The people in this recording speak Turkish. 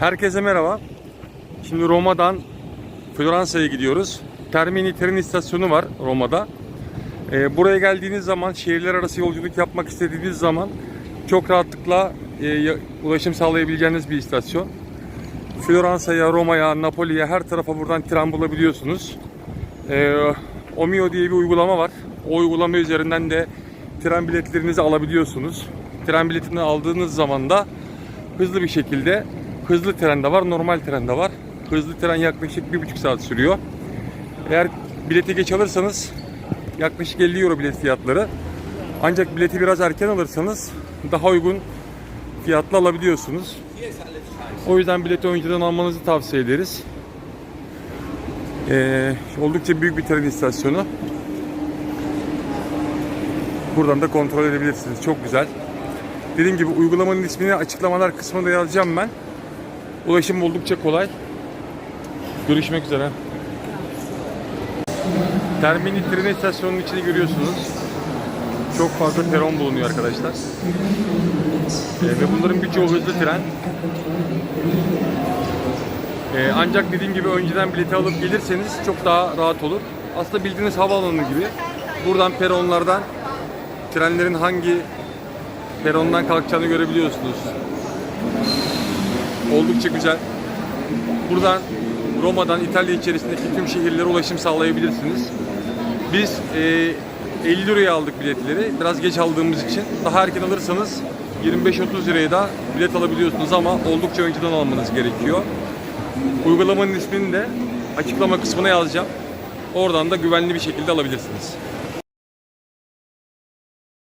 Herkese merhaba. Şimdi Roma'dan Floransa'ya gidiyoruz. Termini tren istasyonu var Roma'da. Ee, buraya geldiğiniz zaman, şehirler arası yolculuk yapmak istediğiniz zaman çok rahatlıkla e, ulaşım sağlayabileceğiniz bir istasyon. Floransa'ya, Roma'ya, Napoli'ye her tarafa buradan tren bulabiliyorsunuz. Ee, Omio diye bir uygulama var. O uygulama üzerinden de tren biletlerinizi alabiliyorsunuz. Tren biletini aldığınız zaman da hızlı bir şekilde hızlı tren de var, normal tren de var. Hızlı tren yaklaşık bir buçuk saat sürüyor. Eğer bileti geç alırsanız yaklaşık 50 euro bilet fiyatları. Ancak bileti biraz erken alırsanız daha uygun fiyatla alabiliyorsunuz. O yüzden bileti önceden almanızı tavsiye ederiz. Ee, oldukça büyük bir tren istasyonu. Buradan da kontrol edebilirsiniz. Çok güzel. Dediğim gibi uygulamanın ismini açıklamalar kısmında yazacağım ben. Ulaşım oldukça kolay. Görüşmek üzere. Termini tren istasyonunun içini görüyorsunuz. Çok fazla peron bulunuyor arkadaşlar. Ee, ve bunların birçoğu hızlı tren. Ee, ancak dediğim gibi önceden bileti alıp gelirseniz çok daha rahat olur. Aslında bildiğiniz havaalanı gibi. Buradan peronlardan trenlerin hangi perondan kalkacağını görebiliyorsunuz. Oldukça güzel. Buradan Roma'dan İtalya içerisindeki tüm şehirlere ulaşım sağlayabilirsiniz. Biz e, 50 liraya aldık biletleri. Biraz geç aldığımız için. Daha erken alırsanız 25-30 liraya da bilet alabiliyorsunuz ama oldukça önceden almanız gerekiyor. Uygulamanın ismini de açıklama kısmına yazacağım. Oradan da güvenli bir şekilde alabilirsiniz.